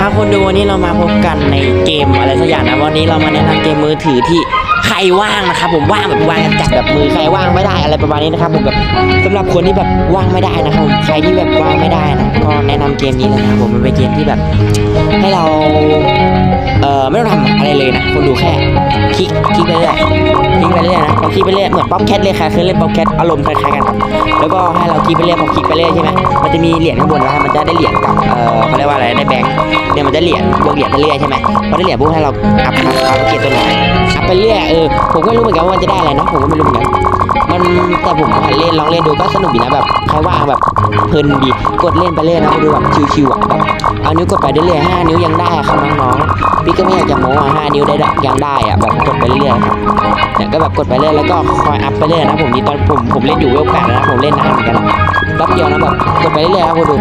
ครับคนดูวันนี้เรามาพบกันในเกมอะไรสักอย่างนะวันนี้เรามาแนะนำเกมมือถือที่ ใครว่างนะครับผมว่างแบบว่างจัดแบบมือใครว่างไม่ได้อะไรประมาณนี้นะครับผมแบบสำหรับคนที่แบบว่างไม่ได้นะครับผมใครที่แบบว่างไม่ได้นะก็แนะนำเกมนี้เลยนะครับผมมันเป็นเกมที่แบบ ให้เราเอ่อไม่ต้องทำอะไรเลยนะ คนดูแค่คลิกคลิกไปเรื่อยคลิกไปเรื่อยนะพอคลิกไปเรื่อยเหมือนป๊อปแคทเลยค่ะเคยเล่นป๊อปแคทอารมณ์คล้ายๆกันแล้วก็ให้เราคลิกไปเรื่อยพอคลิกไปเรื่อยใช่ไหมมันจะมีเหรียญข้างบนนะมันจะได้เหรียญกับเอ่อเขาเรียกว่าอะไรได้แบงค์เนี่ยมันจะเหรียญบวกเหรียญไปเรื่อยใช่ไหมพอได้เหรียญปุ๊บให้เราอัพอัพอัพเกียร์ตัวไหน ไปเรื่อยเออผมก็ไม่รู้เหมือนกันว่ามันจะได้อะไรนะผมก็ไม่รู้เหมือนกันมันแต่ผมหัดเล่นลองเล่นดูก็สนุกดีนะแบบใครว่างแบบเพลินดีกดเล่นไปเรื่อยนะดูแบบชิวๆอะแบบเอานิ้วกดไปเรื่อยๆห้านิ้วยังได้ครับน้องๆพี่ก็ไม่อยากจะโม้ห้านิ้วได้ยังได้อะแบบกดไปเรื่อยๆเนี่ยก็แบบกดไปเรื่อยแล้วก็คอยอัพไปเรื่อยนะผมนี่ตอนผมผมเล่นอยู่เวลแปดนะผมเล่นนานเหมือนกันแป๊บเดียวนะแบบกดไปเรื่อยๆครับคุณดู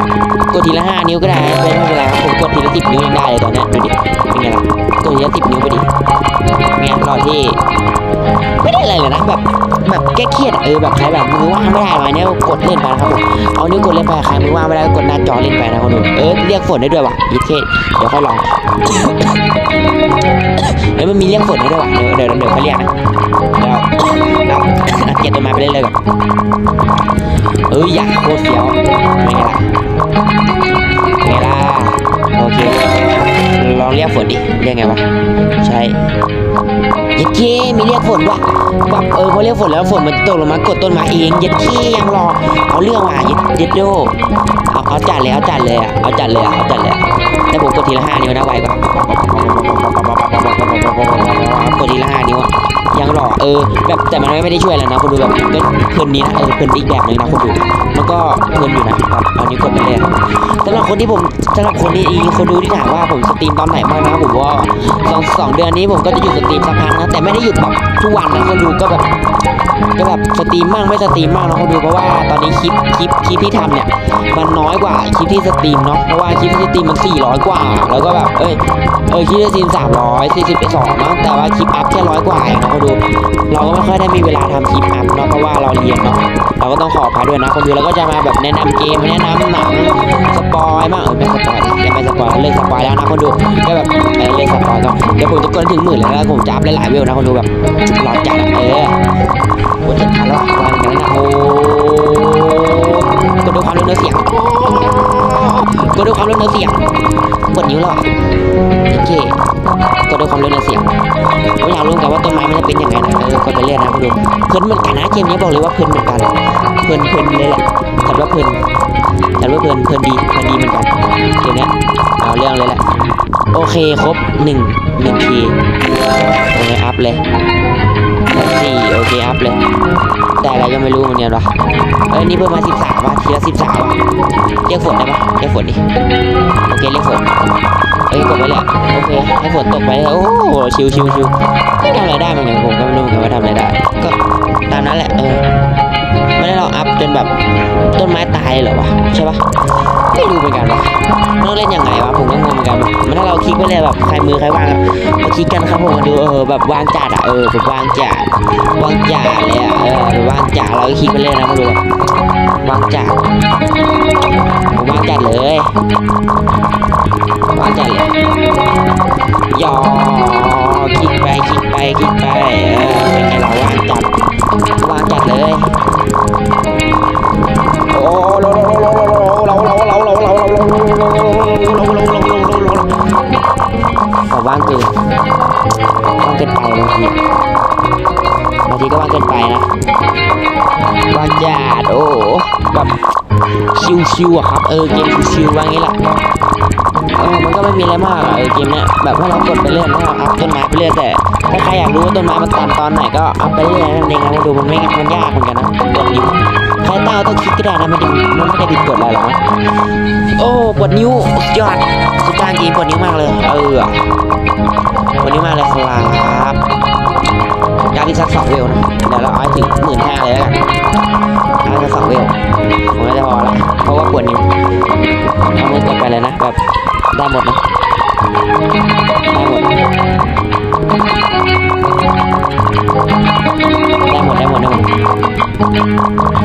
กดทีละห้านิ้วก็ได้นไม่เป็นไรครับผมกดทีละสิบนิ้วยังได้เลยตอนเนี้ยดูดิเป็นไงล่ะกดทีละสิบนิ้วไปดิ เงี้ยรอที่ ไม่ได้อะไรเลยนะแบบแบบแก้เครียดเออแบบใครแบบมือว่างไม่ได้มาเนี้ยกดเล่นไปนะครับผมเอานิ้วกดเล่นไปใครมือว่างไม่ได้ก็กดหน้าจอเล่นไปนะคุณดูเออเรียกฝนได้ด้วยว่ะยิดเคเดี๋ยวค่อยลองเฮ้ยมันมีเรียกฝนได้ด้วยว่ะเดี๋ยวเดี๋ยวเดี๋ยวเขาเรียกนะเดี๋ยวเอาเอาเก็บต้นไม้ไปเรื่อยๆก่อนเอ้ยอยากโคตรเฟี้ยวเป็นไงล่ะเป็นไงล่ะ อเค ลองเรียกฝนดิ เรียกไงวะ ใช่เย็ดเคมีเรียกฝนด้วยแบบเออพอเรียกฝนแล้วฝนมันตกลงมากดต้นไม้เองเย็ดเคยังรอ เอาเรื่องว่ะเย็ดยัดโดเอาเอาจัดเลยเอาจัดเลยอะเอาจัดเลยอะเอาจัดเลยแต่ผมกดทีละห้านิ้วนะไวกว่ากดทีละห้า นิ้วอะยังรอเออแบบแต่มันไม่ได้ช่วยอะไรนะคุณดูแบบเพลินนี้นะเออเพลินอีกแบบหนึงนะคุณดูมันก็เพลินอยู่นะแบบอานิ้กดไปเลยอะสำหรับคนที่ผมสำหรับคนที่คนดูที่ถามว่าผมสตรีมตอนไหนบ้างนะผมว่าสองสองเดือนนี้ผมก็จะหยุดสตรีมสักพักนะแต่ไม่ได้หยุดแบบทุกวันนะคนดูก็แบบก็แบบสตรีมมั่งไม่สตรีมมั่งนะเขาดูเพราะว่าตอนนี้คลิปคลิปคลิปที่ทำเนี่ยมันน้อยกว่าคลิปที่สตรีมเนาะเพราะว่าคลิปที่สตรีมมัน400กว่า แล้วก็แบบเอ้ยเออคลิปที่สตรีม300 42เนาะแต่ว่าคลิปอัพ อยได้มีเวลาทำคลิปอัพเนาะเพราะว่าเราเรียนเนาะเราก็ต้องขออภัยด้วยนะคนดูเราก็จะมาแบบแนะนำเกมแนะนำหนังสปอยบ้างเออไม่สปอยยังไม่สปอยเลิกสปอยแล้วนะคนดูก็แบบเลิกสปอยก่อนเดี๋ยวผมจะกดถึงหมื่นแล้วผมจะอัพหลายๆเวลนะคนดูแบบรอดจัดเออกดเจ็ดพันแล้ววางกันนะโอ้กดด้วยความเร็วเนื้อเสียงกดด้วยความเร็วเนื้อเสียงกดนิ้วแล้วอะโอเค กดด้วยความเร็วเนื้อเสียงผมอยากรู้กันว่าต้นไม้มันจะเป็นยังไงนะเออกดไปเรื่อยนะคุณดูเพลินเหมือนกันนะเกมนี้บอกเลยว่าเพลินเหมือนกันเพลินเพลินเลยแหละแต่ว่าเพลินแต่ว่าเพลินเพลินดีเพลินดีเหมือนกันเกมนี้เอาเรื่องเลยแหละโอเคครบหนึ่งหนึ่งทีโอเคอัพเลยสี่โอเคอัพเลยแต่อะไรก็ไม่รู้เหมือนกันวะเอ้ยนี่เพิ่มมาสิบสามว่ะทีละสิบสามว่ะเรียกฝนได้ปะเรียกฝนดิโอเคเรียกฝน เอ้ยกดไปเละโอเคให้ฝนตกไปเลยโอ้โหชิวชิวชิวไม่ทำอะไรได้เหมือนกันผมก็ไม่รู้เหมือนกันว่าทำอะไรได้ก็ตามนั้นแหละเออไม่ได้เราอัพจนแบบต้นไม้ตายเหรอวะใช่ปะ ไม่รู้เหมือนกันวะมันต้องเล่นยังไงวะผมก็งงเหมือนกันมันถ้าเราคลิกไปเลยแบบใครมือใครวางมาคลิกกันครับผมมาดูเออแบบวางจัดอะเออแบบวางจัดวางจ่าเลยอะเออหรือวางจ่าเราก็คิดไปเลยนะมาดูวางจ่าผมวางจัดเลยวางจัดเลยยอคลิกไปคลิกไปคลิกไปเออเป็นไงเราวางจัดวางจัดางทีบางทีก็ว่างเกินไปนะว่างจัดโอ้แบบชิวๆอะครับ เออเกมชิวๆว่างี้แหละเออมันก็ไม่มีอะไรมากอะเออเกมเนี้ยแบบถ้าเรากดไปเรื่อยแล้วอัพต้นไม้ไปเรื่อยแต่ถ้าใครอยากรู้ว่าต้นไม้มันตันตอนไหนก็อัพไปเรื่อยนั่นเองนะมาดูมันไม่มันยากเหมือนกันนะกดนิ้วใครตั้งต้องคิดก็ได้นะไม่ได้มันไม่ได้ผิดกฎอะไรหรอกนะโอ้ปวดนิ้วยอดสุดยอดจริงปวดนิ้วมากเลย เออ วดนิ้มาเลยครับยากที่สักสองเวลนะเดี๋ยวเราเอาให้ถึงหมื่นห้าเลยแล้วกันเอาสักสองเวลผมไม่ได้พอละเพราะว่าปวดนิ้วเอามือกดไปเลยนะแบบได้หมดนะได้หมดได้หมดได้หมดได้หมด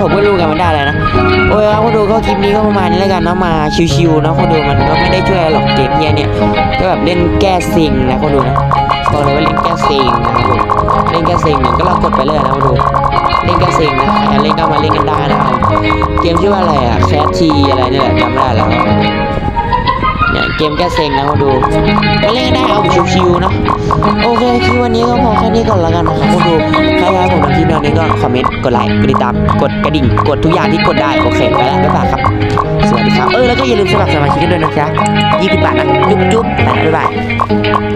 รู้กันมันได้อะไรนะ โอ้ยครับคนดูก็คลิปนี้ก็ประมาณนี้แล้วกันนะมาชิวๆนะคนดูมันก็ไม่ได้ช่วยอะไรหรอกเกมเฮียเนี่ยก็แบบเล่นแก้ซิงนะคนดูนะบอกเลยว่าเล่นแก้ซิงนะครับผมเล่นแก้ซิงเนี่ยก็เรากดไปเลยนะคนดูเล่นแก้ซิงนะใครเล่นก็มาเล่นกันได้นะครับเกมชื่อว่าอะไรอะแคททีอะไรเนี่ยแหละจำไม่ได้แล้วเนี่ยเกมแก้เซ็งนะคนดูไปเล่นกันได้เอาชิวๆนะโอเคคลิปวันนี้ก็พอแค่นี้ก่อนแล้วกันนะครับคนดูใคร ก็คอมเมนต์ กดไลค์ กดติดตาม กดกระดิ่ง กดทุกอย่างที่กดได้ โอเคไปแล้วบ๊ายบายครับ สวัสดีครับ เออ แล้วก็อย่าลืมสมัครสมาชิกกันด้วยนะจ๊ะ20บาทนะ จุ๊บจุ๊บไปบ๊ายบาย